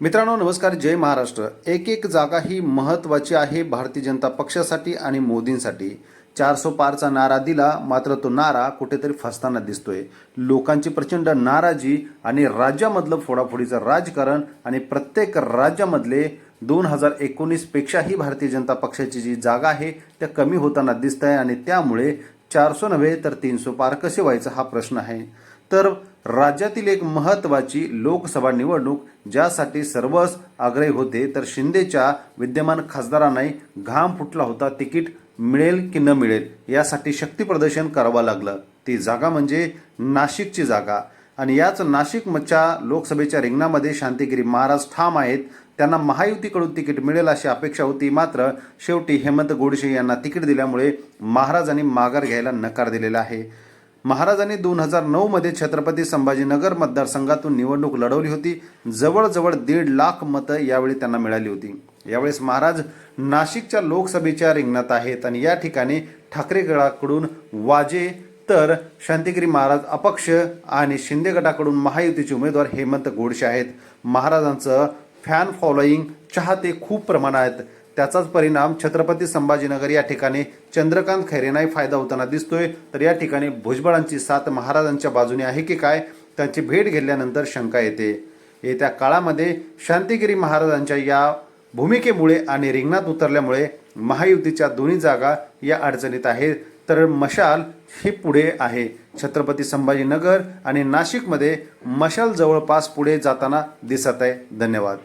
मित्रांनो नमस्कार. जय महाराष्ट्र. एक एक जागा ही महत्त्वाची आहे भारतीय जनता पक्षासाठी आणि मोदींसाठी. चारसो पारचा नारा दिला मात्र तो नारा कुठेतरी फसताना दिसतोय. लोकांची प्रचंड नाराजी आणि राज्यामधलं फोडाफोडीचं राजकारण आणि प्रत्येक राज्यामधले दोन हजार एकोणीसपेक्षाही भारतीय जनता पक्षाची जी जागा आहे त्या कमी होताना दिसत आहे आणि त्यामुळे चारसो नव्हे तर तीनसो पार कसे व्हायचं हा प्रश्न आहे. तर राज्यातील एक महत्त्वाची लोकसभा निवडणूक ज्यासाठी सर्वच आग्रही होते तर शिंदेच्या विद्यमान खासदारांनाही घाम फुटला होता तिकीट मिळेल की न मिळेल यासाठी शक्तीप्रदर्शन करावं लागलं. ती जागा म्हणजे नाशिकची जागा. आणि याच नाशिकच्या लोकसभेच्या रिंगणामध्ये शांतिगिरी महाराज ठाम आहेत. त्यांना महायुतीकडून तिकीट मिळेल अशी अपेक्षा होती मात्र शेवटी हेमंत गोडसे यांना तिकीट दिल्यामुळे महाराजांनी माघार घ्यायला नकार दिलेला आहे. महाराजांनी दोन हजार नऊमध्ये छत्रपती संभाजीनगर मतदारसंघातून निवडणूक लढवली होती. जवळजवळ दीड लाख मतं यावेळी त्यांना मिळाली होती. यावेळेस महाराज नाशिकच्या लोकसभेच्या रिंगणात आहेत आणि या ठिकाणी ठाकरे गडाकडून वाजे तर शांतिगिरी महाराज अपक्ष आणि शिंदे गटाकडून महायुतीचे उमेदवार हेमंत गोडसे आहेत. महाराजांचं फॅन फॉलोईंग चाहते खूप प्रमाणात आहेत त्याचाच परिणाम छत्रपती संभाजीनगर या ठिकाणी चंद्रकांत खैरेंनाही फायदा होताना दिसतोय. तर या ठिकाणी भुजबळांची साथ महाराजांच्या बाजूने आहे की काय? त्यांची भेट घेतल्यानंतर शंका येते. येत्या काळामध्ये शांतिगिरी महाराजांच्या या भूमिकेमुळे आणि रिंगणात उतरल्यामुळे महायुतीच्या दोन्ही जागा या अडचणीत आहेत. तर मशाल ही पुढे आहे. छत्रपती संभाजीनगर आणि नाशिकमध्ये मशाल जवळपास पुढे जाताना दिसत आहे. धन्यवाद.